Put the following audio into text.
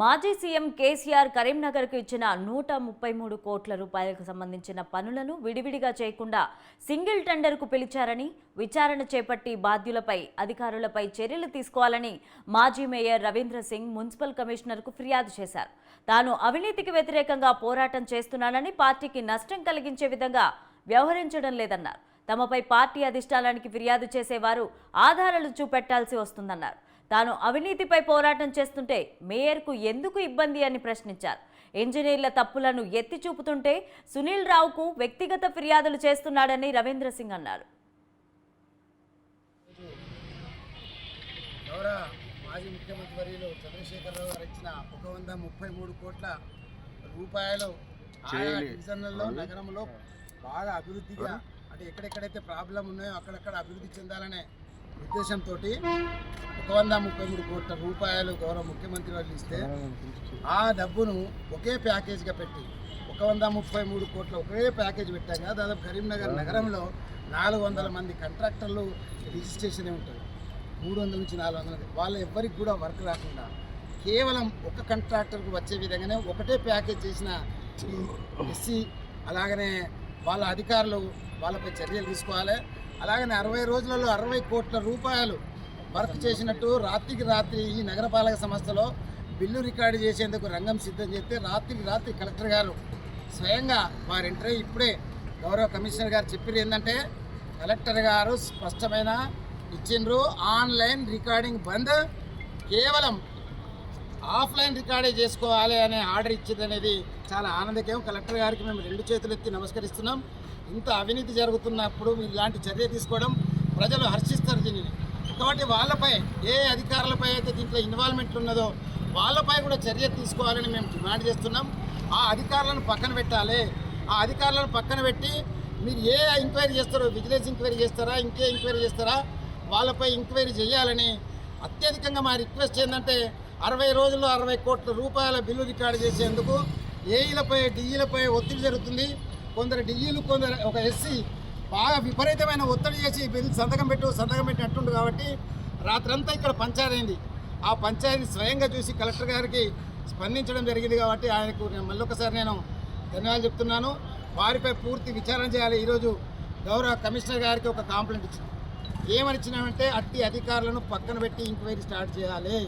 మాజీ సీఎం కేసీఆర్ కరీంనగర్కు ఇచ్చిన నూట ముప్పై మూడు కోట్ల రూపాయలకు సంబంధించిన పనులను విడివిడిగా చేయకుండా సింగిల్ టెండర్కు పిలిచారని విచారణ చేపట్టి బాధ్యులపై అధికారులపై చర్యలు తీసుకోవాలని మాజీ మేయర్ రవీంద్ర సింగ్ మున్సిపల్ కమిషనర్కు ఫిర్యాదు చేశారు. తాను అవినీతికి వ్యతిరేకంగా పోరాటం చేస్తున్నానని పార్టీకి నష్టం కలిగించే విధంగా వ్యవహరించడం లేదన్నారు. తమపై పార్టీ అధిష్టానానికి ఫిర్యాదు చేసేవారు ఆధారాలు చూపెట్టాల్సి వస్తుందన్నారు. తాను అవినీతిపై పోరాటం చేస్తుంటే మేయర్కు ఎందుకు ఇబ్బంది అని ప్రశ్నించారు. ఇంజనీర్ల తప్పులను ఎత్తి చూపుతుంటే సునీల్ రావుకు వ్యక్తిగత ఫిర్యాదులు చేస్తున్నాడని రవీంద్ర సింగ్ అన్నారు. మాజీ ముఖ్యమంత్రి వర్యులు చంద్రశేఖరరావు గారు ఇచ్చిన ఒక వంద ముప్పై మూడు కోట్ల రూపాయలు ఆయా డివిజన్లలో నగరంలో బాగా అభివృద్ధిగా అంటే ఎక్కడెక్కడైతే ప్రాబ్లం ఉన్నాయో అక్కడక్కడ అభివృద్ధి చెందాలనే ఉద్దేశంతో ఒక వంద ముప్పై మూడు కోట్ల రూపాయలు గౌరవ ముఖ్యమంత్రి వారు ఇస్తే ఆ డబ్బును ఒకే ప్యాకేజ్గా పెట్టి ఒక వంద ముప్పై మూడు కోట్ల ఒకే ప్యాకేజ్ పెట్టాం కదా. దాదాపు కరీంనగర్ నగరంలో నాలుగు వందల మంది కాంట్రాక్టర్లు రిజిస్ట్రేషన్ ఉంటుంది మూడు వందల నుంచి నాలుగు వందల వాళ్ళ ఎవ్వరికి కూడా వర్క్ రాకుండా కేవలం ఒక కాంట్రాక్టర్కు వచ్చే విధంగానే ఒకటే ప్యాకేజ్ చేసిన ఎస్సీ అలాగనే వాళ్ళ అధికారులు వాళ్ళపై చర్యలు తీసుకోవాలి. అలాగనే అరవై రోజులలో అరవై కోట్ల రూపాయలు వర్క్ చేసినట్టు రాత్రికి రాత్రి ఈ నగరపాలక సంస్థలో బిల్లు రికార్డు చేసేందుకు రంగం సిద్ధం చేస్తే రాత్రికి రాత్రి కలెక్టర్ గారు స్వయంగా వారి ఇప్పుడే గౌరవ కమిషనర్ గారు చెప్పారు ఏంటంటే కలెక్టర్ గారు స్పష్టమైన ఇచ్చిండ్రు ఆన్లైన్ రికార్డింగ్ బంద్ కేవలం ఆఫ్లైన్ రికార్డే చేసుకోవాలి అనే ఆర్డర్ ఇచ్చింది అనేది చాలా ఆనందకేం కలెక్టర్ గారికి మేము రెండు చేతులు ఎత్తి నమస్కరిస్తున్నాం. ఇంత అవినీతి జరుగుతున్నప్పుడు ఇలాంటి చర్య తీసుకోవడం ప్రజలు హర్షిస్తారు దీనిని. కాబట్టి వాళ్ళపై ఏ అధికారులపై అయితే దీంట్లో ఇన్వాల్వ్మెంట్ ఉన్నదో వాళ్ళపై కూడా చర్య తీసుకోవాలని మేము డిమాండ్ చేస్తున్నాం. ఆ అధికారులను పక్కన పెట్టాలి. ఆ అధికారులను పక్కన పెట్టి మీరు ఏ ఎంక్వైరీ చేస్తారో విజిలెన్స్ ఎంక్వైరీ చేస్తారా ఇంకే ఎంక్వైరీ చేస్తారా వాళ్ళపై ఎంక్వైరీ చేయాలని అత్యధికంగా మా రిక్వెస్ట్ ఏంటంటే అరవై రోజుల్లో అరవై కోట్ల రూపాయల బిల్లు రికార్డు చేసేందుకు ఏఈలపై డిఈలపై ఒత్తిడి జరుగుతుంది. కొందరు డిఈలు కొందరు ఒక ఎస్సీ బాగా విపరీతమైన ఒత్తిడి చేసి బిల్ సంతకం పెట్టు సంతకం పెట్టినట్టుండు కాబట్టి రాత్రంతా ఇక్కడ పంచాయతీ అయింది ఆ పంచాయతీ స్వయంగా చూసి కలెక్టర్ గారికి స్పందించడం జరిగింది కాబట్టి ఆయనకు నేను మళ్ళొకసారి నేను ధన్యవాదాలు చెప్తున్నాను. వారిపై పూర్తి విచారణ చేయాలి. ఈరోజు గౌరవ కమిషనర్ గారికి ఒక కాంప్లైంట్ ఇచ్చిన ఏమని ఇచ్చినామంటే అట్టి అధికారులను పక్కన పెట్టి ఎంక్వైరీ స్టార్ట్ చేయాలి.